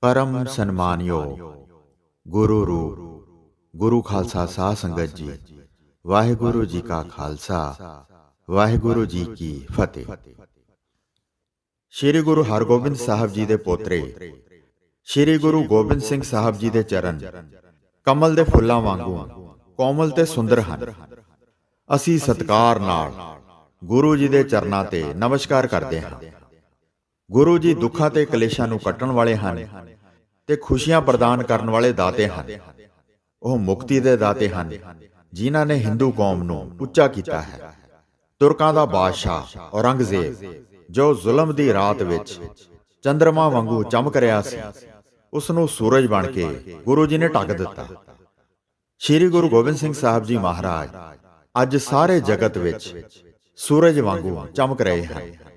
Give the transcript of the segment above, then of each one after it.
ਪਰਮ ਸਨਮਾਨਯੋਗ ਗੁਰੂ ਰੂਪ ਗੁਰੂ ਖਾਲਸਾ ਸਾਧ ਸੰਗਤ ਜੀ ਵਾਹਿਗੁਰੂ ਜੀ ਕਾ ਖਾਲਸਾ ਵਾਹਿਗੁਰੂ ਜੀ ਕੀ ਫਤਿਹ। ਸ੍ਰੀ ਗੁਰੂ ਹਰਗੋਬਿੰਦ ਸਾਹਿਬ ਜੀ ਦੇ ਪੋਤਰੇ ਸ੍ਰੀ ਗੁਰੂ ਗੋਬਿੰਦ ਸਿੰਘ ਸਾਹਿਬ ਜੀ ਦੇ ਚਰਨ ਕਮਲ ਦੇ ਫੁੱਲਾਂ ਵਾਂਗੂ ਕੋਮਲ ਤੇ ਸੁੰਦਰ ਹਨ। ਅਸੀਂ ਸਤਕਾਰ ਨਾਲ ਗੁਰੂ ਜੀ ਦੇ ਚਰਨਾਂ ਤੇ ਨਮਸਕਾਰ ਕਰਦੇ ਹਾਂ। ਗੁਰੂ ਜੀ ਦੁੱਖਾਂ ਤੇ ਕਲੇਸ਼ਾਂ ਨੂੰ ਕੱਟਣ ਵਾਲੇ ਹਨ ਤੇ ਖੁਸ਼ੀਆਂ ਪ੍ਰਦਾਨ ਕਰਨ ਵਾਲੇ ਦਾਤੇ ਹਨ। ਉਹ ਮੁਕਤੀ ਦੇ ਦਾਤੇ ਹਨ, ਜਿਨ੍ਹਾਂ ਨੇ ਹਿੰਦੂ ਕੌਮ ਨੂੰ ਉੱਚਾ ਕੀਤਾ ਹੈ। ਤੁਰਕਾਂ ਦਾ ਬਾਦਸ਼ਾਹ ਔਰੰਗਜ਼ੇਬ, ਜੋ ਜ਼ੁਲਮ ਦੀ ਰਾਤ ਵਿੱਚ ਚੰ드ਰਮਾ ਵਾਂਗੂ ਚਮਕ ਰਿਹਾ ਸੀ ਉਸ ਨੂੰ ਸੂਰਜ ਬਣ ਕੇ ਗੁਰੂ ਜੀ ਨੇ ਢੱਕ ਦਿੱਤਾ। ਸ੍ਰੀ ਗੁਰੂ ਗੋਬਿੰਦ ਸਿੰਘ ਸਾਹਿਬ ਜੀ ਮਹਾਰਾਜ ਅੱਜ ਸਾਰੇ ਜਗਤ ਵਿੱਚ ਸੂਰਜ ਵਾਂਗੂ ਚਮਕ ਰਹੇ ਹਨ।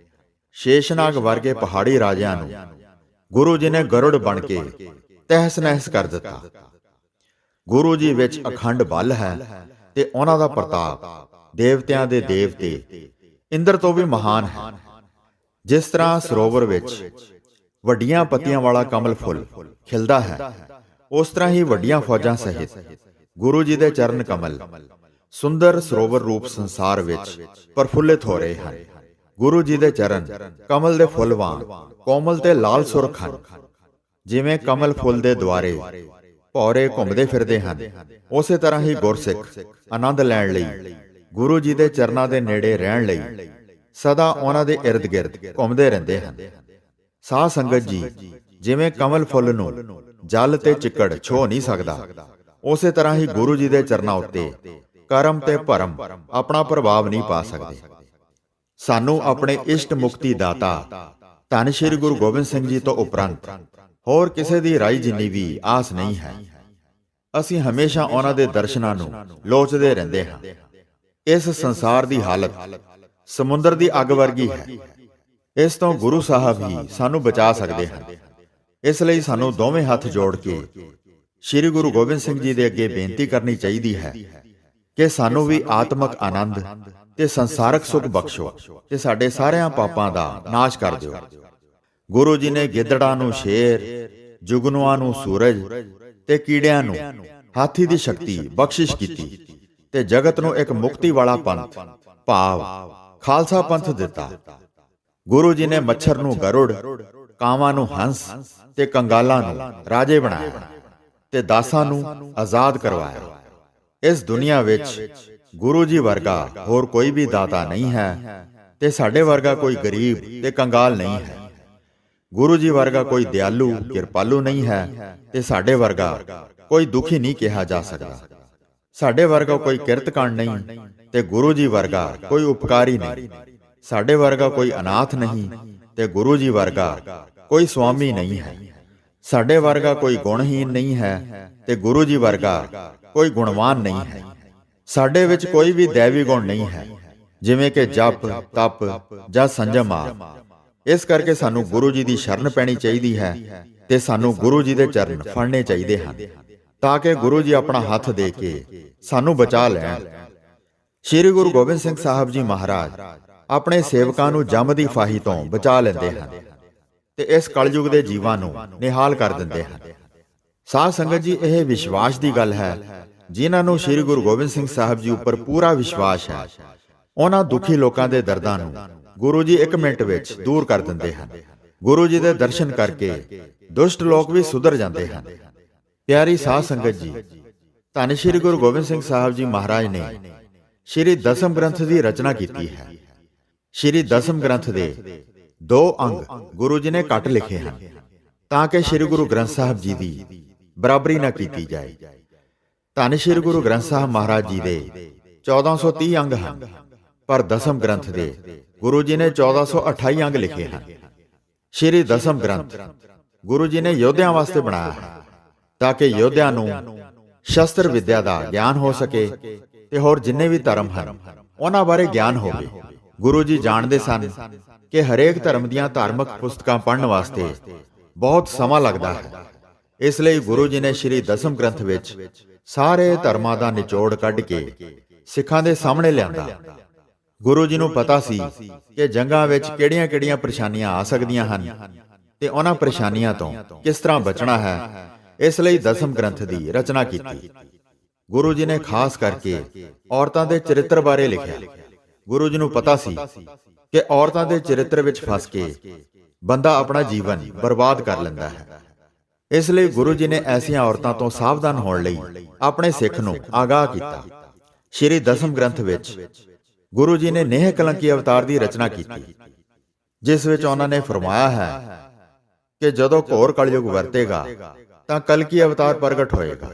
ਸ਼ੇਸ਼ਨਾਗ ਵਰਗੇ ਪਹਾੜੀ ਰਾਜਿਆਂ ਨੂੰ ਗੁਰੂ ਜੀ ਨੇ ਗਰੁੜ ਬਣ ਕੇ ਤਹਿਸ ਨਹਿਸ ਕਰ ਦਿੱਤਾ। ਗੁਰੂ ਜੀ ਵਿੱਚ ਅਖੰਡ ਬਲ ਹੈ ਤੇ ਉਹਨਾਂ ਦਾ ਪ੍ਰਤਾਪ ਦੇਵਤਿਆਂ ਦੇ ਦੇਵਤੇ ਇੰਦਰ ਤੋਂ ਵੀ ਮਹਾਨ ਹੈ। ਜਿਸ ਤਰ੍ਹਾਂ ਸਰੋਵਰ ਵਿੱਚ ਵੱਡੀਆਂ ਪੱਤੀਆਂ ਵਾਲਾ ਕਮਲ ਫੁੱਲ ਖਿਲਦਾ ਹੈ, ਉਸ ਤਰ੍ਹਾਂ ਹੀ ਵੱਡੀਆਂ ਫੌਜਾਂ ਸਹਿਤ ਗੁਰੂ ਜੀ ਦੇ ਚਰਨ ਕਮਲ ਸੁੰਦਰ ਸਰੋਵਰ ਰੂਪ ਸੰਸਾਰ ਵਿੱਚ ਪ੍ਰਫੁੱਲਿਤ ਹੋ ਰਹੇ ਹਨ। ਗੁਰੂ ਜੀ ਦੇ ਚਰਨ, ਕਮਲ ਦੇ ਫੁੱਲ ਵਾਂਗ ਕੋਮਲ ਤੇ ਲਾਲ ਸੁਰਖ ਹਨ। ਜਿਵੇਂ ਕਮਲ ਫੁੱਲ ਦੇ ਦੁਆਰੇ, ਭੌਰੇ ਘੁੰਮਦੇ ਫਿਰਦੇ ਹਨ, ਉਸੇ ਤਰ੍ਹਾਂ ਹੀ ਗੁਰਸਿੱਖ, ਆਨੰਦ ਲੈਣ ਲਈ, ਗੁਰੂ ਜੀ ਦੇ ਚਰਨਾਂ ਦੇ ਨੇੜੇ ਰਹਿਣ ਲਈ, ਸਦਾ ਉਹਨਾਂ ਦੇ ird-gird ਘੁੰਮਦੇ ਰਹਿੰਦੇ ਹਨ। ਸਾਧ ਸੰਗਤ ਜੀ, ਜਿਵੇਂ ਕਮਲ ਫੁੱਲ ਨੂੰ ਜਲ ਤੇ ਚਿੱਕੜ ਛੋ ਨਹੀਂ ਸਕਦਾ, ਉਸੇ ਤਰ੍ਹਾਂ ਹੀ ਗੁਰੂ ਜੀ ਦੇ ਚਰਨਾਂ ਉੱਤੇ ਕਰਮ ਤੇ ਭਰਮ ਆਪਣਾ ਪ੍ਰਭਾਵ ਨਹੀਂ ਪਾ ਸਕਦੇ। ਸਾਨੂੰ ਆਪਣੇ ਇਸ਼ਟ ਮੁਕਤੀ ਦਾਤਾ। ਧੰਨ ਸ਼੍ਰੀ ਗੁਰੂ ਗੋਬਿੰਦ ਸਿੰਘ ਜੀ ਤੋਂ ਉਪਰੰਤ। ਹੋਰ ਕਿਸੇ ਦੀ ਰਾਈ ਜਿੰਨੀ ਵੀ ਆਸ ਨਹੀਂ ਹੈ। ਅਸੀਂ ਹਮੇਸ਼ਾ ਉਹਨਾਂ ਦੇ ਦਰਸ਼ਨਾਂ ਨੂੰ ਲੋਚਦੇ ਰਹਿੰਦੇ ਹਾਂ। ਇਸ ਸੰਸਾਰ ਦੀ ਹਾਲਤ ਸਮੁੰਦਰ ਦੀ ਅੱਗ ਵਰਗੀ ਹੈ। ਇਸ ਤੋਂ ਗੁਰੂ ਸਾਹਿਬ ਹੀ ਸਾਨੂੰ ਬਚਾ ਸਕਦੇ ਹਨ ਇਸ ਲਈ ਸਾਨੂੰ ਦੋਵੇਂ ਹੱਥ ਜੋੜ ਕੇ ਸ੍ਰੀ ਗੁਰੂ ਗੋਬਿੰਦ ਸਿੰਘ ਜੀ ਦੇ ਅੱਗੇ ਬੇਨਤੀ ਕਰਨੀ ਚਾਹੀਦੀ ਹੈ ਕਿ ਸਾਨੂੰ ਵੀ ਆਤਮਿਕ ਆਨੰਦ ਤੇ ਸੰਸਾਰਕ ਸੁਖ ਬਖਸ਼ੋ ਤੇ ਸਾਡੇ ਸਾਰਿਆਂ ਪਾਪਾਂ ਦਾ ਨਾਸ਼ ਕਰ ਦਿਓ। ਗੁਰੂ ਜੀ ਨੇ ਗਿੱਦੜਾਂ ਨੂੰ ਸ਼ੇਰ, ਜੁਗਨੂਆਂ ਨੂੰ ਸੂਰਜ ਤੇ ਕੀੜਿਆਂ ਨੂੰ ਹਾਥੀ ਦੀ ਸ਼ਕਤੀ ਬਖਸ਼ਿਸ਼ ਕੀਤੀ ਤੇ ਜਗਤ ਨੂੰ ਇੱਕ ਮੁਕਤੀ ਵਾਲਾ ਪੰਥ, ਭਾਵ ਖਾਲਸਾ ਪੰਥ ਦਿੱਤਾ। ਗੁਰੂ ਜੀ ਨੇ ਮੱਛਰ ਨੂੰ ਗਰੁੜ, ਕਾਵਾਂ ਨੂੰ ਹੰਸ ਤੇ ਕੰਗਾਲਾਂ ਨੂੰ ਰਾਜੇ ਬਣਾਇਆ ਤੇ ਦਾਸਾਂ ਨੂੰ ਆਜ਼ਾਦ ਕਰਵਾਇਆ। ਇਸ ਦੁਨੀਆ ਵਿੱਚ ਗੁਰੂ ਜੀ ਵਰਗਾ ਹੋਰ ਕੋਈ ਵੀ ਦਾਤਾ ਨਹੀਂ ਹੈ ਤੇ ਸਾਡੇ ਵਰਗਾ ਕੋਈ ਗਰੀਬ ਤੇ ਕੰਗਾਲ ਨਹੀਂ ਹੈ। ਗੁਰੂ ਜੀ ਵਰਗਾ ਕੋਈ ਦਿਆਲੂ, ਕਿਰਪਾਲੂ ਨਹੀਂ ਹੈ ਤੇ ਸਾਡੇ ਵਰਗਾ ਕੋਈ ਦੁਖੀ ਨਹੀਂ ਕਿਹਾ ਜਾ ਸਕਦਾ। ਸਾਡੇ ਵਰਗਾ ਕੋਈ ਕਿਰਤਕਾਂਡ ਨਹੀਂ ਤੇ ਗੁਰੂ ਜੀ ਵਰਗਾ ਕੋਈ ਉਪਕਾਰੀ ਨਹੀਂ। ਸਾਡੇ ਵਰਗਾ ਕੋਈ ਅਨਾਥ ਨਹੀਂ ਤੇ ਗੁਰੂ ਜੀ ਵਰਗਾ ਕੋਈ ਸੁਆਮੀ ਨਹੀਂ ਹੈ। ਸਾਡੇ ਵਰਗਾ ਕੋਈ ਗੁਣਹੀਨ ਨਹੀਂ ਹੈ ਤੇ ਗੁਰੂ ਜੀ ਵਰਗਾ ਕੋਈ ਗੁਣਵਾਨ ਨਹੀਂ ਹੈ। ਸਾਡੇ ਵਿੱਚ ਕੋਈ ਵੀ ਦੇਵੀ ਗੁਣ ਨਹੀਂ ਹੈ ਜਿਵੇਂ ਕਿ ਜਪ ਤਪ ਜਾਂ ਸੰਜਮ ਆ ਇਸ ਕਰਕੇ ਸਾਨੂੰ ਗੁਰੂ ਜੀ ਦੀ ਸ਼ਰਨ ਪੈਣੀ ਚਾਹੀਦੀ ਹੈ ਤੇ ਸਾਨੂੰ ਗੁਰੂ ਜੀ ਦੇ ਚਰਨ ਫੜਨੇ ਚਾਹੀਦੇ ਹਨ ਤਾਂ ਕਿ ਗੁਰੂ ਜੀ ਆਪਣਾ ਹੱਥ ਦੇ ਕੇ ਸਾਨੂੰ ਬਚਾ ਲੈਣ। ਸ੍ਰੀ ਗੁਰੂ ਗੋਬਿੰਦ ਸਿੰਘ ਸਾਹਿਬ ਜੀ ਮਹਾਰਾਜ ਆਪਣੇ ਸੇਵਕਾਂ ਨੂੰ ਜਮ ਦੀ ਫਾਹੀ ਤੋਂ ਬਚਾ ਲੈਂਦੇ ਹਨ। ਤੇ ਇਸ ਕਲਯੁਗ ਦੇ ਜੀਵਾਂ ਨੂੰ ਨਿਹਾਲ ਕਰ ਦਿੰਦੇ ਹਨ। ਸਾਧ ਸੰਗਤ ਜੀ ਇਹ ਵਿਸ਼ਵਾਸ ਦੀ ਗੱਲ ਹੈ। ਜਿਨ੍ਹਾਂ ਨੂੰ ਸ੍ਰੀ ਗੁਰੂ ਗੋਬਿੰਦ ਸਿੰਘ ਸਾਹਿਬ ਜੀ ਉੱਪਰ ਪੂਰਾ ਵਿਸ਼ਵਾਸ ਹੈ, ਉਹਨਾਂ ਦੁਖੀ ਲੋਕਾਂ ਦੇ ਦਰਦਾਂ ਨੂੰ ਗੁਰੂ ਜੀ 1 ਮਿੰਟ ਵਿੱਚ ਦੂਰ ਕਰ ਦਿੰਦੇ ਹਨ। ਗੁਰੂ ਜੀ ਦੇ ਦਰਸ਼ਨ ਕਰਕੇ ਦੁਸ਼ਟ ਲੋਕ ਵੀ ਸੁਧਰ ਜਾਂਦੇ ਹਨ। ਪਿਆਰੀ ਸਾਧ ਸੰਗਤ ਜੀ, ਧੰਨ ਸ੍ਰੀ ਗੁਰੂ ਗੋਬਿੰਦ ਸਿੰਘ ਸਾਹਿਬ ਜੀ ਮਹਾਰਾਜ ਨੇ ਸ੍ਰੀ ਦਸਮ ਗ੍ਰੰਥ ਦੀ ਰਚਨਾ ਕੀਤੀ ਹੈ। ਸ੍ਰੀ ਦਸਮ ਗ੍ਰੰਥ ਦੇ ਦੋ ਅੰਗ ਗੁਰੂ ਜੀ ਨੇ ਕੱਟ ਲਿਖੇ ਹਨ, ਤਾਂ ਕਿ ਸ੍ਰੀ ਗੁਰੂ ਗ੍ਰੰਥ ਸਾਹਿਬ ਜੀ ਦੀ ਬਰਾਬਰੀ ਨਾ ਕੀਤੀ ਜਾਏ। ਧੰਨ ਸ੍ਰੀ ਗੁਰੂ ਗ੍ਰੰਥ ਸਾਹਿਬ ਮਹਾਰਾਜ ਜੀ ਦੇ 1430 ਅੰਗ ਹਨ। ਪਰ ਦਸਮ ਗ੍ਰੰਥ ਦੇ ਗੁਰੂ ਜੀ ਨੇ 1428 ਅੰਗ ਲਿਖੇ ਹਨ। ਸ੍ਰੀ ਦਸਮ ਗ੍ਰੰਥ ਗੁਰੂ ਜੀ ਨੇ ਯੋਧਿਆਂ ਵਾਸਤੇ ਬਣਾਇਆ ਹੈ ਤਾਂ ਕਿ ਯੋਧਿਆਂ ਨੂੰ ਸ਼ਸਤਰ ਵਿੱਦਿਆ ਦਾ ਗਿਆਨ ਹੋ ਸਕੇ ਤੇ ਹੋਰ ਜਿੰਨੇ ਵੀ ਧਰਮ ਹਨ ਉਹਨਾਂ ਬਾਰੇ ਗਿਆਨ ਹੋਵੇ। ਗੁਰੂ ਜੀ ਜਾਣਦੇ ਸਨ ਕਿ ਹਰੇਕ ਧਰਮ ਦੀਆਂ ਧਾਰਮਿਕ ਪੁਸਤਕਾਂ ਪੜ੍ਹਨ ਵਾਸਤੇ ਬਹੁਤ ਸਮਾਂ ਲੱਗਦਾ ਹੈ। ਇਸ ਲਈ ਗੁਰੂ ਜੀ ਨੇ ਸ੍ਰੀ ਦਸਮ ਗ੍ਰੰਥ ਵਿੱਚ ਸਾਰੇ ਧਰਮਾਂ ਦਾ ਨਿਚੋੜ ਕੱਢ ਕੇ ਸਿੱਖਾਂ ਦੇ ਸਾਹਮਣੇ ਲਿਆਂਦਾ। ਗੁਰੂ ਜੀ ਨੂੰ ਪਤਾ ਸੀ ਕਿ ਜੰਗਾਂ ਵਿੱਚ ਕਿਹੜੀਆਂ-ਕਿਹੜੀਆਂ ਪਰੇਸ਼ਾਨੀਆਂ ਆ ਸਕਦੀਆਂ ਹਨ ਤੇ ਉਹਨਾਂ ਪਰੇਸ਼ਾਨੀਆਂ ਤੋਂ ਕਿਸ ਤਰ੍ਹਾਂ ਬਚਣਾ ਹੈ, ਇਸ ਲਈ ਦਸਮ ਗ੍ਰੰਥ ਦੀ ਰਚਨਾ ਕੀਤੀ। ਗੁਰੂ ਜੀ ਨੇ ਖਾਸ ਕਰਕੇ ਔਰਤਾਂ ਦੇ ਚਰਿੱਤਰ ਬਾਰੇ ਲਿਖਿਆ। ਗੁਰੂ ਜੀ ਨੂੰ ਪਤਾ ਸੀ ਕਿ ਔਰਤਾਂ ਦੇ ਚਰਿੱਤਰ ਵਿੱਚ ਫਸ ਕੇ ਬੰਦਾ ਆਪਣਾ ਜੀਵਨ ਬਰਬਾਦ ਕਰ ਲੈਂਦਾ ਹੈ। ਇਸ ਲਈ ਗੁਰੂ ਜੀ ਨੇ ਐਸੀਆਂ ਔਰਤਾਂ ਤੋਂ ਸਾਵਧਾਨ ਹੋਣ ਲਈ ਆਪਣੇ ਸਿੱਖ ਨੂੰ ਆਗਾਹ ਕੀਤਾ। ਸ਼੍ਰੀ ਦਸਮ ਗ੍ਰੰਥ ਵਿੱਚ ਗੁਰੂ ਜੀ ਨੇ ਨੇਹ ਕਲੰਕੀ ਅਵਤਾਰ ਦੀ ਰਚਨਾ ਕੀਤੀ, ਜਿਸ ਵਿੱਚ ਉਹਨਾਂ ਨੇ ਫਰਮਾਇਆ ਹੈ ਕਿ ਜਦੋਂ ਘੋਰ ਕਲਯੁਗ ਵਰਤੇਗਾ ਤਾਂ ਕਲਕੀ ਅਵਤਾਰ ਪ੍ਰਗਟ ਹੋਏਗਾ।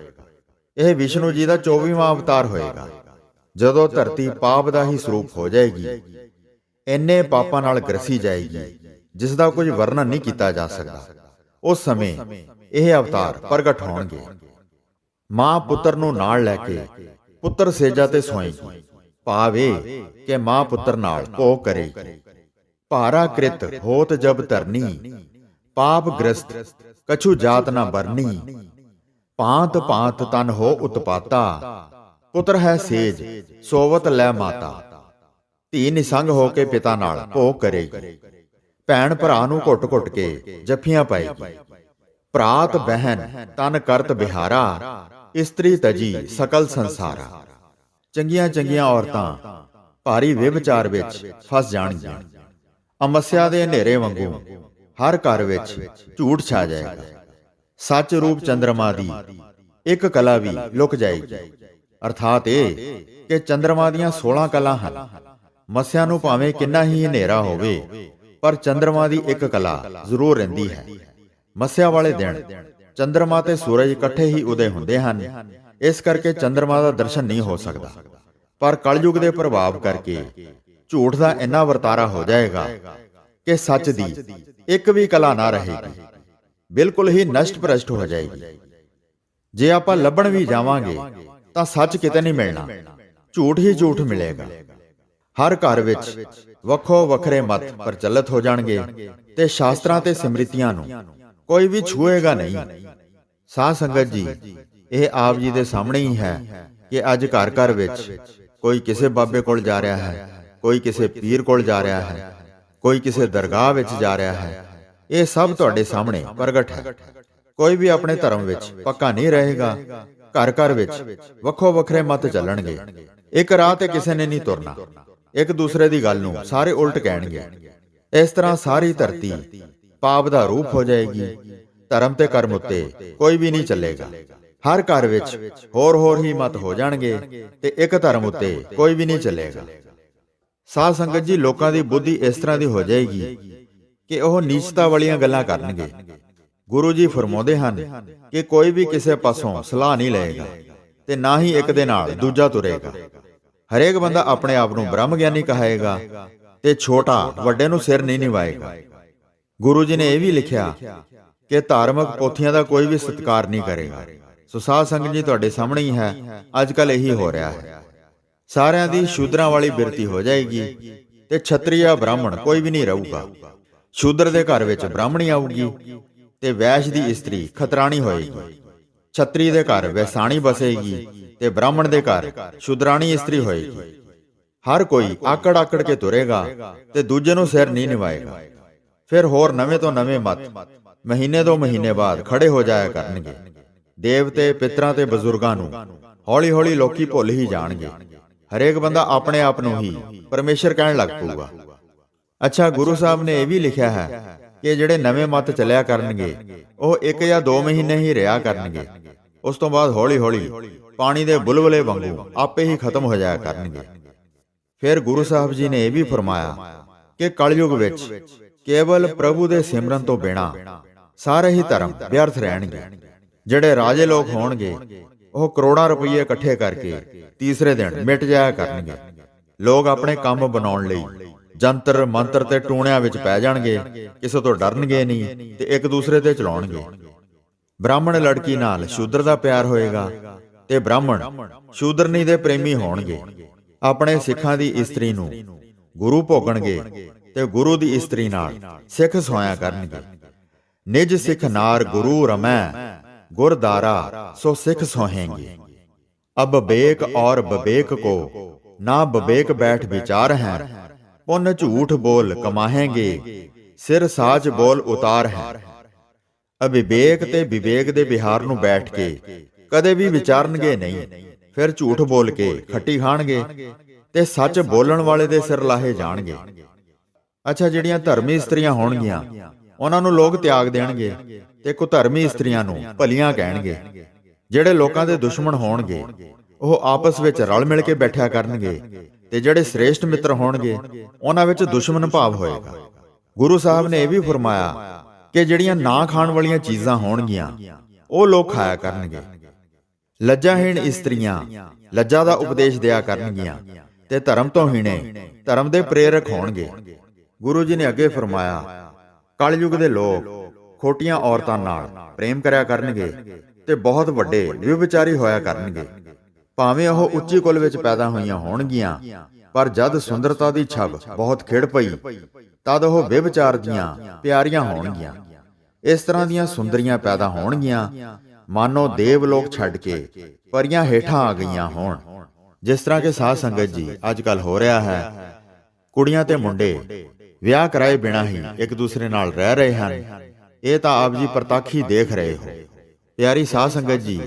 ਇਹ ਵਿਸ਼ਨੂੰ ਜੀ ਦਾ 24ਵਾਂ ਅਵਤਾਰ ਹੋਏਗਾ। ਜਦੋਂ ਧਰਤੀ ਪਾਪ ਦਾ ਹੀ ਸਰੂਪ ਹੋ ਜਾਏਗੀ, ਇੰਨੇ ਪਾਪਾਂ ਨਾਲ ਗਰਸੀ ਜਾਏਗੀ ਜਿਸ ਦਾ ਕੁਝ ਵਰਣਨ ਨਹੀਂ ਕੀਤਾ ਜਾ ਸਕਦਾ। ਉਸ ਸਮੇਂ ਇਹ ਅਵਤਾਰ ਪ੍ਰਗਟ ਹੋਣਗੇ। ਮਾਂ ਪੁੱਤਰ ਨੂੰ ਨਾਲ ਲੈ ਕੇ ਪੁੱਤਰ ਸੇਜਾ ਤੇ ਸੋਏਗੀ ਭਾਵੇ ਕਿ ਮਾਂ ਪੁੱਤਰ ਨਾਲ ਭੋਗ ਕਰੇਗੀ ਭਾਰਾ ਕ੍ਰਿਤ ਹੋਤ ਜਬ ਧਰਨੀ, ਪਾਪ ਗ੍ਰਸਤ ਕਛੂ ਜਾਤ ਨਾ ਬਰਨੀ ਪਾਂਤ ਪਾਂਤ ਤਨ ਹੋ ਉਤਪਾਤਾ, ਪੁੱਤਰ ਹੈ ਸੇਜ, ਸੋਵਤ ਲੈ ਮਾਤਾ। ਧੀ ਨਿਸੰਗ ਹੋ ਕੇ ਪਿਤਾ ਨਾਲ ਭੋਗ ਕਰੇਗੀ ਭੈਣ ਭਰਾ ਨੂੰ ਘੁੱਟ-ਘੁੱਟ ਕੇ ਜੱਫੀਆਂ ਪਾਏਗੀ। ਭਰਾਤ ਬਹਿਨ ਤਨ ਕਰਤ ਬਿਹਾਰਾ ਇਸਤਰੀ ਤਜੀ ਸਕਲ ਸੰਸਾਰਾ। ਚੰਗੀਆਂ ਚੰਗੀਆਂ ਔਰਤਾਂ ਭਾਰੀ ਵਿਵਚਾਰ ਵਿੱਚ ਫਸ ਜਾਣਗੀਆਂ। ਅਮੱਸਿਆ ਦੇ ਹਨੇਰੇ ਵਾਂਗੂ ਹਰ ਘਰ ਵਿੱਚ ਝੂਠ ਛਾ ਜਾਏਗਾ। ਸੱਚ ਰੂਪ ਚੰਦਰਮਾ ਦੀ ਇੱਕ ਕਲਾ ਵੀ ਲੁਕ ਜਾਏਗੀ। ਅਰਥਾਤ ਇਹ ਕਿ ਚੰਦਰਮਾ ਦੀਆਂ 16 ਕਲਾ ਹਨ। ਮੱਸਿਆ ਨੂੰ ਭਾਵੇਂ ਕਿੰਨਾ ਹੀ ਹਨੇਰਾ ਹੋਵੇ ਪਰ ਚੰਦਰਮਾ ਦੀ ਇੱਕ ਕਲਾ ਜ਼ਰੂਰ ਰਹਿੰਦੀ ਹੈ। ਮੱਸਿਆ ਵਾਲੇ ਦਿਨ, ਚੰਦਰਮਾ ਤੇ ਸੂਰਜ ਇਕੱਠੇ ਹੀ ਉਦੇ ਹੁੰਦੇ ਹਨ। ਇਸ ਕਰਕੇ ਚੰਦਰਮਾ ਦਾ ਦਰਸ਼ਨ ਨਹੀਂ ਹੋ ਸਕਦਾ। ਪਰ ਕਲਯੁਗ ਦੇ ਪ੍ਰਭਾਵ ਕਰਕੇ ਝੂਠ ਦਾ ਇੰਨਾ ਵਰਤਾਰਾ ਹੋ ਜਾਏਗਾ ਕਿ ਸੱਚ ਦੀ ਇੱਕ ਵੀ ਕਲਾ ਨਾ ਰਹੇਗੀ। ਬਿਲਕੁਲ ਹੀ ਨਸ਼ਟ ਭ੍ਰਸ਼ਟ ਹੋ ਜਾਏਗੀ। ਜੇ ਆਪਾਂ ਲੱਭਣ ਵੀ ਜਾਵਾਂਗੇ, ਤਾਂ ਸੱਚ ਕਿਤੇ ਨਹੀਂ ਮਿਲਣਾ। ਝੂਠ ਹੀ ਝੂਠ ਮਿਲੇਗਾ। ਹਰ ਘਰ ਵਿੱਚ ਵੱਖੋ ਵੱਖਰੇ ਮਤ ਪ੍ਰਚਲਿਤ ਹੋ ਜਾਣਗੇ ਤੇ ਸ਼ਾਸਤਰਾਂ ਤੇ ਸਮ੍ਰਿਤੀਆਂ ਨੂੰ ਕੋਈ ਵੀ ਛੂਏਗਾ ਨਹੀਂ। ਸਾਧ ਸੰਗਤ ਜੀ ਇਹ ਆਪ ਜੀ ਦੇ ਸਾਹਮਣੇ ਹੀ ਹੈ ਕਿ ਅੱਜ ਘਰ ਘਰ ਵਿੱਚ ਕੋਈ ਕਿਸੇ ਬਾਬੇ ਕੋਲ ਜਾ ਰਿਹਾ ਹੈ ਕੋਈ ਕਿਸੇ ਪੀਰ ਕੋਲ ਜਾ ਰਿਹਾ ਹੈ ਕੋਈ ਕਿਸੇ ਦਰਗਾਹ ਵਿੱਚ ਜਾ ਰਿਹਾ ਹੈ। ਇਹ ਸਭ ਤੁਹਾਡੇ ਸਾਹਮਣੇ ਪ੍ਰਗਟ ਹੈ। ਕੋਈ ਵੀ ਆਪਣੇ ਧਰਮ ਵਿੱਚ ਪੱਕਾ ਨਹੀਂ ਰਹੇਗਾ ਘਰ ਘਰ ਵਿੱਚ ਵੱਖੋ ਵੱਖਰੇ ਮਤ ਚੱਲਣਗੇ। ਇੱਕ ਰਾਹ ਤੇ ਕਿਸੇ ਨੇ ਨਹੀਂ ਤੁਰਨਾ। ਇੱਕ ਦੂਸਰੇ ਦੀ ਗੱਲ ਨੂੰ ਸਾਰੇ ਉਲਟ ਕਹਿਣਗੇ। ਇਸ ਤਰ੍ਹਾਂ ਸਾਰੀ ਧਰਤੀ ਪਾਪ ਦਾ ਰੂਪ ਹੋ ਜਾਏਗੀ। ਧਰਮ ਤੇ ਕਰਮ ਉੱਤੇ ਕੋਈ ਵੀ ਨਹੀਂ ਚੱਲੇਗਾ। ਹਰ ਘਰ ਵਿੱਚ ਹੋਰ ਹੋਰ ਹੀ ਮਤ ਹੋ ਜਾਣਗੇ ਤੇ ਇੱਕ ਧਰਮ ਉੱਤੇ ਕੋਈ ਵੀ ਨਹੀਂ ਚੱਲੇਗਾ। ਸਾਧ ਸੰਗਤ ਜੀ, ਲੋਕਾਂ ਦੀ ਬੁੱਧੀ ਇਸ ਤਰ੍ਹਾਂ ਦੀ ਹੋ ਜਾਏਗੀ ਕਿ ਉਹ ਨੀਚਤਾ ਵਾਲੀਆਂ ਗੱਲਾਂ ਕਰਨਗੇ। ਗੁਰੂ ਜੀ ਫਰਮਾਉਂਦੇ ਹਨ ਕਿ ਕੋਈ ਵੀ ਕਿਸੇ ਪਾਸੋਂ ਸਲਾਹ ਨਹੀਂ ਲਏਗਾ ਤੇ ਨਾ ਹੀ ਇੱਕ ਦੇ ਨਾਲ ਦੂਜਾ ਤੁਰੇਗਾ। ਹਰੇਕ ਬੰਦਾ ਆਪਣੇ ਆਪ ਨੂੰ ਬ੍ਰਹਮ ਗਿਆਨੀ ਕਹਾਏਗਾ ਤੇ ਛੋਟਾ ਵੱਡੇ ਨੂੰ ਸਿਰ ਨਹੀਂ ਨਿਵਾਏਗਾ ਗੁਰੂ ਜੀ ਨੇ ਇਹ ਵੀ ਲਿਖਿਆ ਕਿ ਧਾਰਮਿਕ ਪੋਥੀਆਂ ਦਾ ਕੋਈ ਵੀ ਸਤਿਕਾਰ ਨਹੀਂ ਕਰੇਗਾ। ਸੋ ਸਾਧ ਸੰਗਤ ਜੀ, ਤੁਹਾਡੇ ਸਾਹਮਣੇ ਹੀ ਹੈ। ਅੱਜ ਕੱਲ ਇਹੀ ਹੋ ਰਿਹਾ ਹੈ। ਸਾਰਿਆਂ ਦੀ ਸ਼ੂਦਰਾਂ ਵਾਲੀ ਬਿਰਤੀ ਹੋ ਜਾਏਗੀ ਤੇ ਛਤਰੀਆ ਬ੍ਰਾਹਮਣ ਕੋਈ ਵੀ ਨਹੀਂ ਰਹੂਗਾ। ਸ਼ੂਦਰ ਦੇ ਘਰ ਵਿੱਚ ਬ੍ਰਾਹਮਣੀ ਆਊਗੀ ਤੇ ਵੈਸ਼ ਦੀ ਇਸਤਰੀ ਖਤਰਾਣੀ ਹੋਏਗੀ। ਛਤਰੀ ਦੇ ਘਰ ਵੈਸਾਣੀ ਬਸੇਗੀ ਤੇ ਬ੍ਰਾਹਮਣ ਦੇ ਘਰ ਸ਼ੂਦਰਾਣੀ ਇਸਤਰੀ ਹੋਏਗੀ। ਹਰ ਕੋਈ ਆਕੜ ਆਕੜ ਕੇ ਤੁਰੇਗਾ ਤੇ ਦੂਜੇ ਨੂੰ ਸਿਰ ਨਹੀਂ ਨਿਵਾਏਗਾ। ਫਿਰ ਹੋਰ ਨਵੇਂ ਤੋਂ ਨਵੇਂ ਮਤ, ਮਹੀਨੇ ਤੋਂ ਮਹੀਨੇ ਬਾਅਦ ਖੜੇ ਹੋ ਜਾਇਆ ਕਰਨਗੇ। ਦੇਵਤੇ ਪਿਤਰਾਂ ਤੇ ਬਜ਼ੁਰਗਾਂ ਨੂੰ ਹੌਲੀ ਹੌਲੀ ਲੋਕੀ ਭੁੱਲ ਹੀ ਜਾਣਗੇ। ਹਰੇਕ ਬੰਦਾ ਆਪਣੇ ਆਪ ਨੂੰ ਹੀ ਪਰਮੇਸ਼ਰ ਕਹਿਣ ਲੱਗ ਪਊਗਾ। ਅੱਛਾ, ਗੁਰੂ ਸਾਹਿਬ ਨੇ ਇਹ ਵੀ ਲਿਖਿਆ ਹੈ ਕਿ ਜਿਹੜੇ ਨਵੇਂ ਮਤ ਚੱਲਿਆ ਕਰਨਗੇ, ਉਹ ਇੱਕ ਜਾਂ ਦੋ ਮਹੀਨੇ ਹੀ ਰਿਹਾ ਕਰਨਗੇ। ਉਸ ਤੋਂ ਬਾਅਦ ਹੌਲੀ ਹੌਲੀ ਪਾਣੀ ਦੇ ਬੁਲਬੁਲੇ ਵਾਂਗੂ ਆਪੇ ਹੀ ਖਤਮ ਹੋ ਜਾਇਆ ਕਰਨਗੇ। ਫਿਰ ਗੁਰੂ ਸਾਹਿਬ ਜੀ ਨੇ ਇਹ ਵੀ ਫਰਮਾਇਆ ਕਿ ਕਲਯੁਗ ਵਿੱਚ ਕੇਵਲ ਪ੍ਰਭੂ ਦੇ ਸਿਮਰਨ ਤੋਂ ਬਿਨਾ ਸਾਰੇ ਹੀ ਧਰਮ ਵਿਅਰਥ ਰਹਿਣਗੇ। ਜਿਹੜੇ ਰਾਜੇ ਲੋਕ ਹੋਣਗੇ, ਉਹ ਕਰੋੜਾਂ ਰੁਪਏ ਇਕੱਠੇ ਕਰਕੇ ਤੀਸਰੇ ਦਿਨ ਮਿਟ ਜਾਇਆ ਕਰਨਗੇ। ਲੋਕ ਆਪਣੇ ਕੰਮ ਬਣਾਉਣ ਲਈ ਜੰਤਰ ਮੰਤਰ ਤੇ ਟੂਣਿਆਂ ਵਿੱਚ ਪੈ ਜਾਣਗੇ, ਕਿਸੇ ਤੋਂ ਡਰਨਗੇ ਨਹੀਂ ਤੇ ਇੱਕ ਦੂਸਰੇ ਤੇ ਚਲਾਉਣਗੇ। ਬ੍ਰਾਹਮਣ ਲੜਕੀ ਨਾਲ ਸ਼ੂਦਰ ਦਾ ਪਿਆਰ ਹੋਏਗਾ ਤੇ ਬ੍ਰਾਹਮਣ ਸ਼ੂਦਰਨੀ ਦੇ ਪ੍ਰੇਮੀ ਹੋਣਗੇ। ਆਪਣੇ ਸਿੱਖਾਂ ਦੀ ਇਸਤਰੀ ਨੂੰ ਗੁਰੂ ਭੋਗਣਗੇ ਤੇ ਗੁਰੂ ਦੀ ਇਸਤਰੀ ਨਾਲ ਸਿੱਖ ਸੋਇਆ ਕਰਨਗੇ। ਨਿਜ ਸਿੱਖ ਨਾਰ ਗੁਰੂ ਰਮੈ, ਗੁਰਦਾਰਾ, ਸੋ ਸਿੱਖ ਸੋਹੇਂਗੇ। ਅਬ ਬੇਕ ਔਰ ਬਬੇਕ ਕੋ, ਨਾ ਬਬੇਕ ਬੈਠ ਵਿਚਾਰ ਹੈ। ਪੁੰਨ ਝੂਠ ਬੋਲ ਕਮਾहेंगे ਸਿਰ ਸਾਚ ਬੋਲ ਉਤਾਰ ਹੈ। ਅਵਿਵੇਕ ਤੇ ਵਿਵੇਕ ਦੇ ਵਿਹਾਰ ਨੂੰ ਬੈਠ ਕੇ ਕਦੇ ਵੀ ਵਿਚਾਰਨਗੇ ਨਹੀਂ, ਫਿਰ ਝੂਠ ਬੋਲ ਕੇ ਖੱਟੀ ਖਾਣਗੇ ਤੇ ਸੱਚ ਬੋਲਣ ਵਾਲੇ ਦੇ ਸਿਰ ਲਾਹੇ ਜਾਣਗੇ। ਅੱਛਾ, ਜਿਹੜੀਆਂ ਧਰਮੀ ਇਸਤਰੀਆਂ ਹੋਣਗੀਆਂ, ਉਹਨਾਂ ਨੂੰ ਲੋਕ ਤਿਆਗ ਦੇਣਗੇ ਤੇ ਕੁਧਰਮੀ ਇਸਤਰੀਆਂ ਨੂੰ ਭਲੀਆਂ ਕਹਿਣਗੇ। ਜਿਹੜੇ ਲੋਕਾਂ ਦੇ ਦੁਸ਼ਮਣ ਹੋਣਗੇ, ਉਹ ਆਪਸ ਵਿੱਚ ਰਲ ਮਿਲ ਕੇ ਬੈਠਿਆ ਕਰਨਗੇ ਤੇ ਜਿਹੜੇ ਸ੍ਰੇਸ਼ਟ ਮਿੱਤਰ ਹੋਣਗੇ, ਉਹਨਾਂ ਵਿੱਚ ਦੁਸ਼ਮਣ ਭਾਵ ਹੋਏਗਾ। ਗੁਰੂ ਸਾਹਿਬ ਨੇ ਇਹ ਵੀ ਫਰਮਾਇਆ ਕਿ ਜਿਹੜੀਆਂ ਨਾ ਖਾਣ ਵਾਲੀਆਂ ਚੀਜ਼ਾਂ ਹੋਣਗੀਆਂ, ਉਹ ਲੋਕ ਖਾਇਆ ਕਰਨਗੇ। ਲੱਜਾਹੀਣ ਇਸਤਰੀਆਂ ਲੱਜਾ ਦਾ ਉਪਦੇਸ਼ ਦਿਆ ਕਰਨਗੀਆਂ ਤੇ ਧਰਮ ਤੋਂ ਹੀਣੇ ਧਰਮ ਦੇ ਪ੍ਰੇਰਕ ਹੋਣਗੇ। ਗੁਰੂ ਜੀ ਨੇ ਅੱਗੇ ਫਰਮਾਇਆ, ਕਲਯੁਗ ਦੇ ਲੋਕ ਖੋਟੀਆਂ ਔਰਤਾਂ ਨਾਲ ਪ੍ਰੇਮ ਕਰਿਆ ਕਰਨਗੇ ਤੇ ਬਹੁਤ ਵੱਡੇ ਵਿਵਚਾਰੀ ਹੋਇਆ ਕਰਨਗੇ। ਭਾਵੇਂ ਉਹ ਉੱਚੀ ਕੁਲ ਵਿੱਚ ਪੈਦਾ ਹੋਈਆਂ ਹੋਣਗੀਆਂ, ਪਰ ਜਦ ਸੁੰਦਰਤਾ ਦੀ ਛਬ ਬਹੁਤ ਖਿੜ ਪਈ, ਤਦ ਉਹ ਵਿਵਚਾਰ ਦੀਆਂ ਪਿਆਰੀਆਂ ਹੋਣਗੀਆਂ। ਇਸ ਤਰ੍ਹਾਂ ਦੀਆਂ ਸੁੰਦਰੀਆਂ ਪੈਦਾ ਹੋਣਗੀਆਂ, ਮਾਨੋ ਦੇਵ ਲੋਕ ਛੱਡ ਕੇ ਪਰੀਆਂ ਹੇਠਾਂ ਆ ਗਈਆਂ ਹੋਣ। ਜਿਸ ਤਰ੍ਹਾਂ ਕਿ ਸਾਧ ਸੰਗਤ ਜੀ ਅੱਜ ਕੱਲ ਹੋ ਰਿਹਾ ਹੈ। ਕੁੜੀਆਂ ਤੇ ਮੁੰਡੇ ਵਿਆਹ ਕਰਾਏ ਬਿਨਾਂ ਹੀ ਇੱਕ ਦੂਸਰੇ ਨਾਲ ਰਹਿ ਰਹੇ ਹਨ। ਇਹ ਤਾਂ ਆਪ ਜੀ ਪ੍ਰਤੱਖ ਹੀ ਦੇਖ ਰਹੇ ਹੋ। ਪਿਆਰੀ ਸਾਧ ਸੰਗਤ ਜੀ,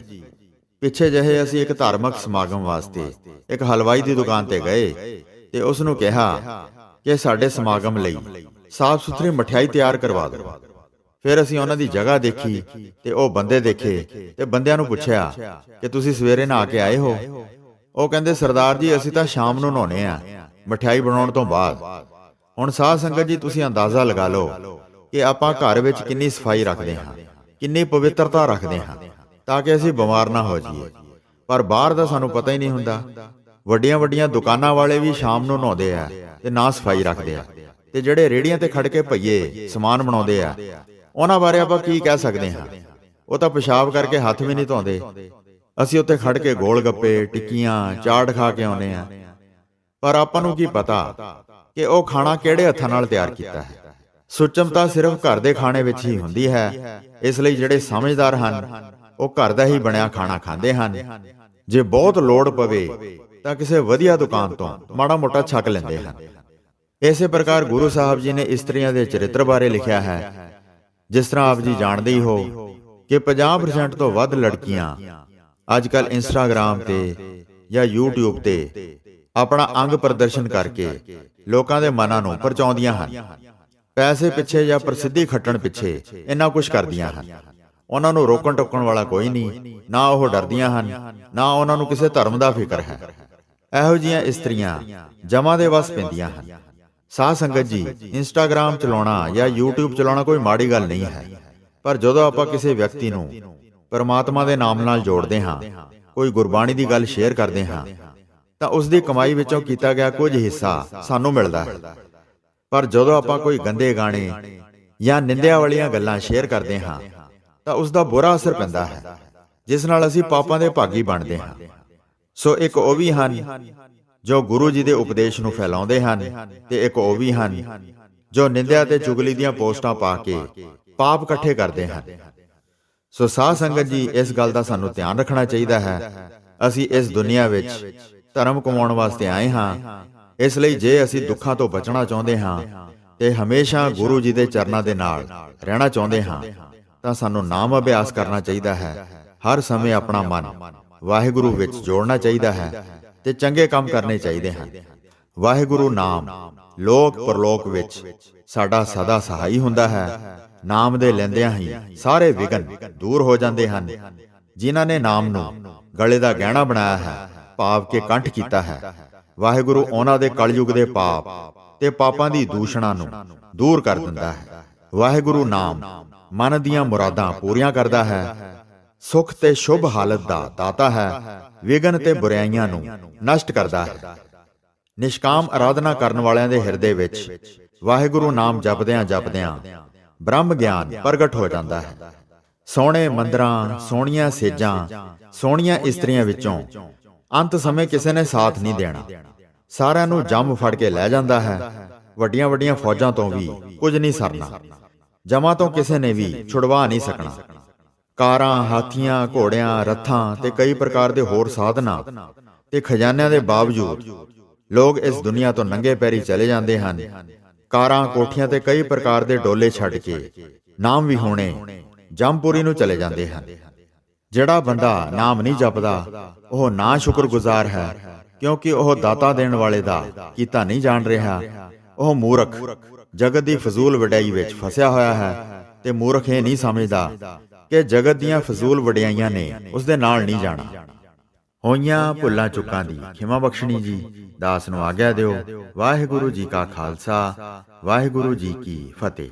ਪਿੱਛੇ ਜਿਹੇ ਅਸੀਂ ਇੱਕ ਧਾਰਮਿਕ ਸਮਾਗਮ ਵਾਸਤੇ ਇੱਕ ਹਲਵਾਈ ਦੀ ਦੁਕਾਨ ਤੇ ਗਏ ਤੇ ਉਸ ਨੂੰ ਕਿਹਾ ਕਿ ਸਾਡੇ ਸਮਾਗਮ ਲਈ ਸਾਫ਼ ਸੁਥਰੀ ਮਠਿਆਈ ਤਿਆਰ ਕਰਵਾ ਦਿਓ। ਫਿਰ ਅਸੀਂ ਉਹਨਾਂ ਦੀ ਜਗ੍ਹਾ ਦੇਖੀ ਤੇ ਉਹ ਬੰਦੇ ਦੇਖੇ ਤੇ ਬੰਦਿਆਂ ਨੂੰ ਪੁੱਛਿਆ ਕਿ ਤੁਸੀਂ ਸਵੇਰੇ ਨਹਾ ਕੇ ਆਏ ਹੋ? ਉਹ ਕਹਿੰਦੇ, ਸਰਦਾਰ ਜੀ, ਅਸੀਂ ਤਾਂ ਸ਼ਾਮ ਨੂੰ ਨਹਾਉਣੇ ਆ। ਮਠਿਆਈ ਬਣਾਉਣ ਤੋਂ ਬਾਅਦ ਹੁਣ ਸਾਧ ਸੰਗਤ ਜੀ, ਤੁਸੀਂ ਅੰਦਾਜ਼ਾ ਲਗਾ ਲਓ ਕਿ ਆਪਾਂ ਘਰ ਵਿੱਚ ਕਿੰਨੀ ਸਫ਼ਾਈ ਰੱਖਦੇ ਹਾਂ, ਕਿੰਨੀ ਪਵਿੱਤਰਤਾ ਰੱਖਦੇ ਹਾਂ, ਤਾਂ ਕਿ ਅਸੀਂ ਬਿਮਾਰ ਨਾ ਹੋ ਜਾਈਏ। ਪਰ ਬਾਹਰ ਦਾ ਸਾਨੂੰ ਪਤਾ ਹੀ ਨਹੀਂ ਹੁੰਦਾ। ਵੱਡੀਆਂ ਵੱਡੀਆਂ ਦੁਕਾਨਾਂ ਵਾਲੇ ਵੀ ਸ਼ਾਮ ਨੂੰ ਨਹਾਉਂਦੇ ਆ ਤੇ ਨਾ ਸਫ਼ਾਈ ਰੱਖਦੇ ਆ। ਤੇ ਜਿਹੜੇ ਰੇੜੀਆਂ ਤੇ ਖੜ ਕੇ ਭਈਏ ਸਮਾਨ ਬਣਾਉਂਦੇ ਆ, ਉਹਨਾਂ ਬਾਰੇ ਆਪਾਂ ਕੀ ਕਹਿ ਸਕਦੇ ਹਾਂ? ਉਹ ਤਾਂ ਪਿਸ਼ਾਬ ਕਰਕੇ ਹੱਥ ਵੀ ਨਹੀਂ ਧੋਂਦੇ। ਅਸੀਂ ਉੱਥੇ ਖੜ ਕੇ ਗੋਲ ਗੱਪੇ, ਟਿੱਕੀਆਂ, ਚਾਟ ਖਾ ਕੇ ਆਉਂਦੇ ਆ। ਪਰ ਆਪਾਂ ਨੂੰ ਕੀ ਪਤਾ? ਕਿ ਉਹ ਖਾਣਾ ਕਿਹੜੇ ਹੱਥਾਂ ਨਾਲ ਤਿਆਰ ਕੀਤਾ ਹੈ। ਸੁਚਮਤਾ ਸਿਰਫ ਘਰ ਦੇ ਖਾਣੇ ਵਿੱਚ ਹੀ ਹੁੰਦੀ ਹੈ। ਇਸ ਲਈ ਜਿਹੜੇ ਸਮਝਦਾਰ ਹਨ, ਉਹ ਘਰ ਦਾ ਹੀ ਬਣਿਆ ਖਾਣਾ ਖਾਂਦੇ ਹਨ। ਜੇ ਬਹੁਤ ਲੋੜ ਪਵੇ, ਤਾਂ ਕਿਸੇ ਵਧੀਆ ਦੁਕਾਨ ਤੋਂ ਮਾੜਾ ਮੋਟਾ ਛਕ ਲੈਂਦੇ ਹਨ। ਇਸੇ ਪ੍ਰਕਾਰ ਗੁਰੂ ਸਾਹਿਬ ਜੀ ਨੇ ਇਸਤਰੀਆਂ ਦੇ ਚਰਿੱਤਰ ਬਾਰੇ ਲਿਖਿਆ ਹੈ। ਜਿਸ ਤਰ੍ਹਾਂ ਆਪ ਜੀ ਜਾਣਦੇ ਹੀ ਹੋ ਕਿ 50% ਤੋਂ ਵੱਧ ਲੜਕੀਆਂ ਅੱਜ ਕੱਲ ਇੰਸਟਾਗ੍ਰam ਤੇ ਜਾਂ YouTube ਤੇ ਆਪਣਾ ਅੰਗ ਪ੍ਰਦਰਸ਼ਨ ਕਰਕੇ ਲੋਕਾਂ ਦੇ ਮਨਾਂ ਨੂੰ ਪਰਚਾਉਂਦੀਆਂ ਹਨ। ਪੈਸੇ ਪਿੱਛੇ ਜਾਂ ਪ੍ਰਸਿੱਧੀ ਖੱਟਣ ਪਿੱਛੇ ਇੰਨਾ ਕੁਝ ਕਰਦੀਆਂ ਹਨ। ਉਹਨਾਂ ਨੂੰ ਰੋਕਣ ਟੋਕਣ ਵਾਲਾ ਕੋਈ ਨਹੀਂ ਨਾ ਉਹ ਡਰਦੀਆਂ ਹਨ ਨਾ ਉਹਨਾਂ ਨੂੰ ਕਿਸੇ ਧਰਮ ਦਾ ਫਿਕਰ ਹੈ। ਇਹੋ ਜਿਹੀਆਂ ਇਸਤਰੀਆਂ ਜਮਾਂ ਦੇ ਵਸ ਪੈਂਦੀਆਂ ਹਨ। ਸਾਧ ਸੰਗਤ ਜੀ ਇੰਸਟਾਗ੍ਰam ਚਲਾਉਣਾ ਜਾਂ YouTube ਚਲਾਉਣਾ ਕੋਈ ਮਾੜੀ ਗੱਲ ਨਹੀਂ ਹੈ। ਪਰ ਜਦੋਂ ਆਪਾਂ ਕਿਸੇ ਵਿਅਕਤੀ ਨੂੰ ਪਰਮਾਤਮਾ ਦੇ ਨਾਮ ਨਾਲ ਜੋੜਦੇ ਹਾਂ ਕੋਈ ਗੁਰਬਾਣੀ ਦੀ ਗੱਲ ਸ਼ੇਅਰ ਕਰਦੇ ਹਾਂ ਤਾਂ ਉਸ ਦੀ ਕਮਾਈ ਵਿੱਚੋਂ ਕੀਤਾ ਗਿਆ ਕੁਝ ਹਿੱਸਾ ਸਾਨੂੰ ਮਿਲਦਾ ਹੈ। ਪਰ ਜਦੋਂ ਆਪਾਂ ਕੋਈ ਗੰਦੇ ਗਾਣੇ ਜਾਂ ਨਿੰਦਿਆ ਵਾਲੀਆਂ ਗੱਲਾਂ ਸ਼ੇਅਰ ਕਰਦੇ ਹਾਂ, ਤਾਂ ਉਸ ਦਾ ਬੁਰਾ ਅਸਰ ਪੈਂਦਾ ਹੈ, ਜਿਸ ਨਾਲ ਅਸੀਂ ਪਾਪਾਂ ਦੇ ਭਾਗੀ ਬਣਦੇ ਹਾਂ। ਸੋ ਇੱਕ ਉਹ ਵੀ ਹਨ ਜੋ ਗੁਰੂ ਜੀ ਦੇ ਉਪਦੇਸ਼ ਨੂੰ ਫੈਲਾਉਂਦੇ ਹਨ ਤੇ ਇੱਕ ਉਹ ਵੀ ਹਨ ਜੋ ਨਿੰਦਿਆ ਤੇ ਚੁਗਲੀ ਦੀਆਂ ਪੋਸਟਾਂ ਪਾ ਕੇ ਪਾਪ ਇਕੱਠੇ ਕਰਦੇ ਹਨ। ਸੋ ਸਾਧ ਸੰਗਤ ਜੀ, ਇਸ ਗੱਲ ਦਾ ਸਾਨੂੰ ਧਿਆਨ ਰੱਖਣਾ ਚਾਹੀਦਾ ਹੈ। ਅਸੀਂ ਇਸ ਦੁਨੀਆ ਵਿੱਚ ਧਰਮ ਕਮਾਉਣ ਵਾਸਤੇ ਆਏ ਹਾਂ। ਇਸ ਲਈ ਜੇ ਅਸੀਂ ਦੁੱਖਾਂ ਤੋਂ ਬਚਣਾ ਚਾਹੁੰਦੇ ਹਾਂ ਤੇ ਹਮੇਸ਼ਾ ਗੁਰੂ ਜੀ ਦੇ ਚਰਨਾਂ ਦੇ ਨਾਲ ਰਹਿਣਾ ਚਾਹੁੰਦੇ ਹਾਂ, ਤਾਂ ਸਾਨੂੰ ਨਾਮ ਅਭਿਆਸ ਕਰਨਾ ਚਾਹੀਦਾ ਹੈ। ਹਰ ਸਮੇਂ ਆਪਣਾ ਮਨ ਵਾਹਿਗੁਰੂ ਵਿੱਚ ਜੋੜਨਾ ਚਾਹੀਦਾ ਹੈ ਤੇ ਚੰਗੇ ਕੰਮ ਕਰਨੇ ਚਾਹੀਦੇ ਹਨ। ਵਾਹਿਗੁਰੂ ਨਾਮ ਲੋਕ ਪਰਲੋਕ ਵਿੱਚ ਸਾਡਾ ਸਦਾ ਸਹਾਈ ਹੁੰਦਾ ਹੈ। ਨਾਮ ਦੇ ਲੈਂਦਿਆਂ ਹੀ ਸਾਰੇ ਵਿਗਨ ਦੂਰ ਹੋ ਜਾਂਦੇ ਹਨ। ਜਿਨ੍ਹਾਂ ਨੇ ਨਾਮ ਨੂੰ ਗਲੇ ਦਾ ਗਹਿਣਾ ਬਣਾਇਆ ਹੈ ਭਾਵ ਕੇ ਕੰਠ ਕੀਤਾ ਹੈ। ਵਾਹਿਗੁਰੂ ਉਹਨਾਂ ਦੇ ਕਲਯੁਗ ਦੇ ਪਾਪ ਤੇ ਪਾਪਾਂ ਦੀ ਦੂਸ਼ਣਾ ਨੂੰ ਦੂਰ ਕਰ ਦਿੰਦਾ ਹੈ। ਵਾਹਿਗੁਰੂ ਨਾਮ ਮਨ ਦੀਆਂ ਮੁਰਾਦਾਂ ਪੂਰੀਆਂ ਕਰਦਾ ਹੈ। ਸੁਖ ਤੇ ਸ਼ੁਭ ਹਾਲਤ ਦਾ ਦਾਤਾ ਹੈ। ਵਿਗਨ ਤੇ ਬੁਰਾਈਆਂ ਨੂੰ ਨਸ਼ਟ ਕਰਦਾ ਹੈ। ਨਿਸ਼ਕਾਮ ਆਰਾਧਨਾ ਕਰਨ ਵਾਲਿਆਂ ਦੇ ਹਿਰਦੇ ਵਿੱਚ ਵਾਹਿਗੁਰੂ ਨਾਮ ਜਪਦਿਆਂ ਜਪਦਿਆਂ ਬ੍ਰਹਮ ਗਿਆਨ ਪ੍ਰਗਟ ਹੋ ਜਾਂਦਾ ਹੈ। ਸੋਹਣੇ ਮੰਦਰਾਂ, ਸੋਹਣੀਆਂ ਸੇਜਾਂ, ਸੋਹਣੀਆਂ ਇਸਤਰੀਆਂ ਵਿੱਚੋਂ ਅੰਤ ਸਮੇਂ ਕਿਸੇ ਨੇ ਸਾਥ ਨਹੀਂ ਦੇਣਾ। ਸਾਰਿਆਂ ਨੂੰ ਜੰਮ ਫੜ ਕੇ ਲੈ ਜਾਂਦਾ ਹੈ। ਵੱਡੀਆਂ ਵੱਡੀਆਂ ਫੌਜਾਂ ਤੋਂ ਵੀ ਕੁਝ ਨਹੀਂ ਸਰਨਾ। ਜਮਾ ਤੋਂ ਕਿਸੇ ਨੇ ਵੀ ਛੁਡਵਾ ਨਹੀਂ ਸਕਣਾ। ਕਾਰਾਂ, ਹਾਥੀਆਂ, ਘੋੜਿਆਂ, ਰੱਥਾਂ ਤੇ ਕਈ ਪ੍ਰਕਾਰ ਦੇ ਹੋਰ ਸਾਧਨਾਂ ਤੇ ਖਜ਼ਾਨਿਆਂ ਦੇ ਬਾਵਜੂਦ ਲੋਕ ਇਸ ਦੁਨੀਆ ਤੋਂ ਨੰਗੇ ਪੈਰੀ ਚਲੇ ਜਾਂਦੇ ਹਨ। ਕਾਰਾਂ, ਕੋਠੀਆਂ ਤੇ ਕਈ ਪ੍ਰਕਾਰ ਦੇ ਡੋਲੇ ਛੱਡ ਕੇ ਨਾਮ ਵੀ ਹੋਣੇ ਜੰਮਪੁਰੀ ਨੂੰ ਚਲੇ ਜਾਂਦੇ ਹਨ। ਜਿਹੜਾ ਬੰਦਾ ਨਾਮ ਨਹੀਂ ਜਪਦਾ, ਉਹ ਨਾ ਸ਼ੁਕਰਗੁਜ਼ਾਰ ਹੈ, ਕਿਉਂਕਿ ਉਹ ਦਾਤਾ ਦੇਣ ਵਾਲੇ ਦਾ ਕੀਤਾ ਨਹੀਂ ਜਾਣ ਰਿਹਾ। ਉਹ ਮੂਰਖ, ਜਗਤ ਦੀ ਫਜ਼ੂਲ ਵਡਿਆਈ ਵਿੱਚ ਫਸਿਆ ਹੋਇਆ ਹੈ ਤੇ ਮੂਰਖ ਇਹ ਨਹੀਂ ਸਮਝਦਾ ਕਿ ਜਗਤ ਦੀਆਂ ਫਜ਼ੂਲ ਵਡਿਆਈਆਂ ਨੇ ਉਸ ਦੇ ਨਾਲ ਨਹੀਂ ਜਾਣਾ। ਹੋਈਆਂ ਭੁੱਲਾਂ ਚੁੱਕਾਂ ਦੀ ਖਿਮਾ ਬਖਸ਼ਣੀ ਜੀ, ਦਾਸ ਨੂੰ ਆਗਿਆ ਦਿਓ। ਵਾਹਿਗੁਰੂ ਜੀ ਕਾ ਖਾਲਸਾ, ਵਾਹਿਗੁਰੂ ਜੀ ਕੀ ਫਤਿਹ।